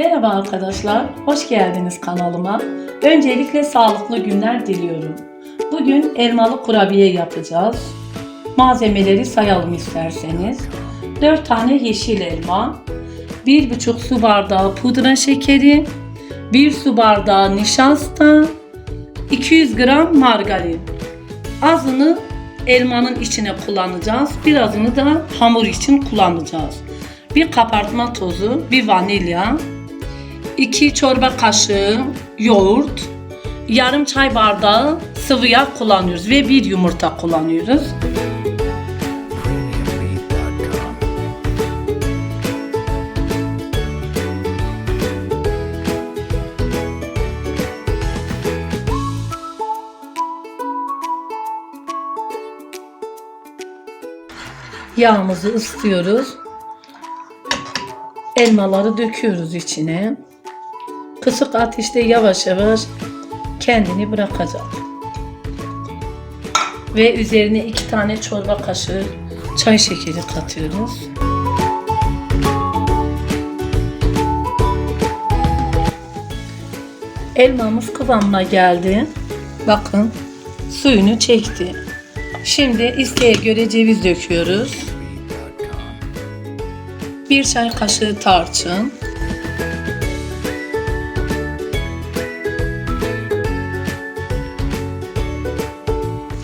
Merhaba arkadaşlar, hoş geldiniz kanalıma. Öncelikle sağlıklı günler diliyorum. Bugün elmalı kurabiye yapacağız. Malzemeleri sayalım isterseniz. 4 tane yeşil elma, 1,5 su bardağı pudra şekeri, 1 su bardağı nişasta, 200 gram margarin. Azını elmanın içine kullanacağız, birazını da hamur için kullanacağız. Bir kabartma tozu, bir vanilya, 2 çorba kaşığı yoğurt, yarım çay bardağı sıvı yağ kullanıyoruz ve bir yumurta kullanıyoruz. Yağımızı ısıtıyoruz. Elmaları döküyoruz içine. Kısık ateşte yavaş yavaş kendini bırakacak. Ve üzerine iki tane çorba kaşığı çay şekeri katıyoruz. Elmamız kıvamına geldi. Bakın suyunu çekti. Şimdi isteğe göre ceviz döküyoruz. Bir çay kaşığı tarçın.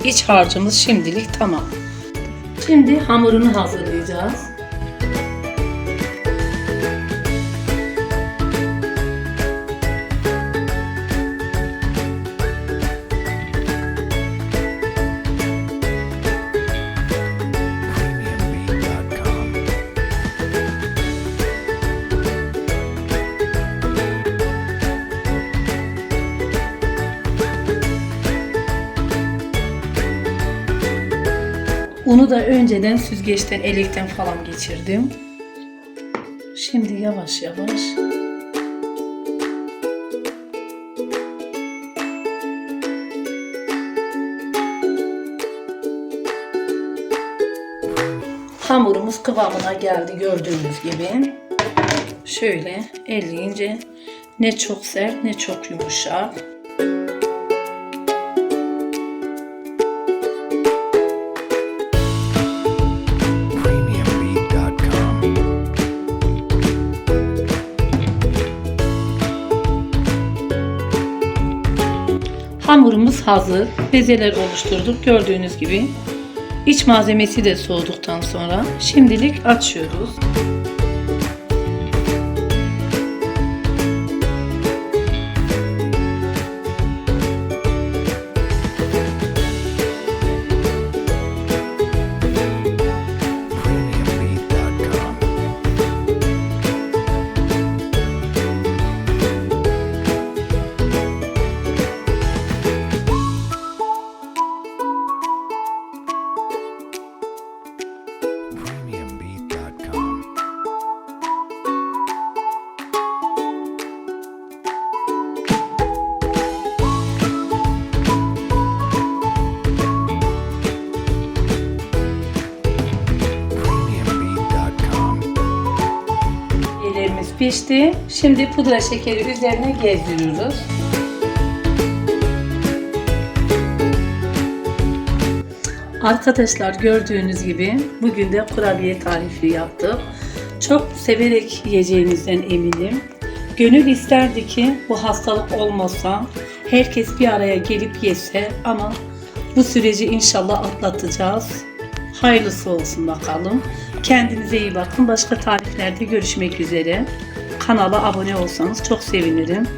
İç harcımız şimdilik tamam. Şimdi hamurunu hazırlayacağız. Unu da önceden süzgeçten, elekten falan geçirdim. Şimdi yavaş yavaş Hamurumuz kıvamına geldi gördüğünüz gibi. Şöyle elleyince ne çok sert ne çok yumuşak. Hamurumuz hazır. Bezeler oluşturduk gördüğünüz gibi. İç malzemesi de soğuduktan sonra şimdilik açıyoruz. Yerlerimiz pişti. Şimdi pudra şekeri üzerine gezdiriyoruz. Arkadaşlar gördüğünüz gibi bugün de kurabiye tarifi yaptık. Çok severek yiyeceğinizden eminim. Gönül isterdi ki bu hastalık olmasa herkes bir araya gelip yese ama bu süreci inşallah atlatacağız. Hayırlısı olsun bakalım. Kendinize iyi bakın. Başka tariflerde görüşmek üzere. Kanala abone olsanız çok sevinirim.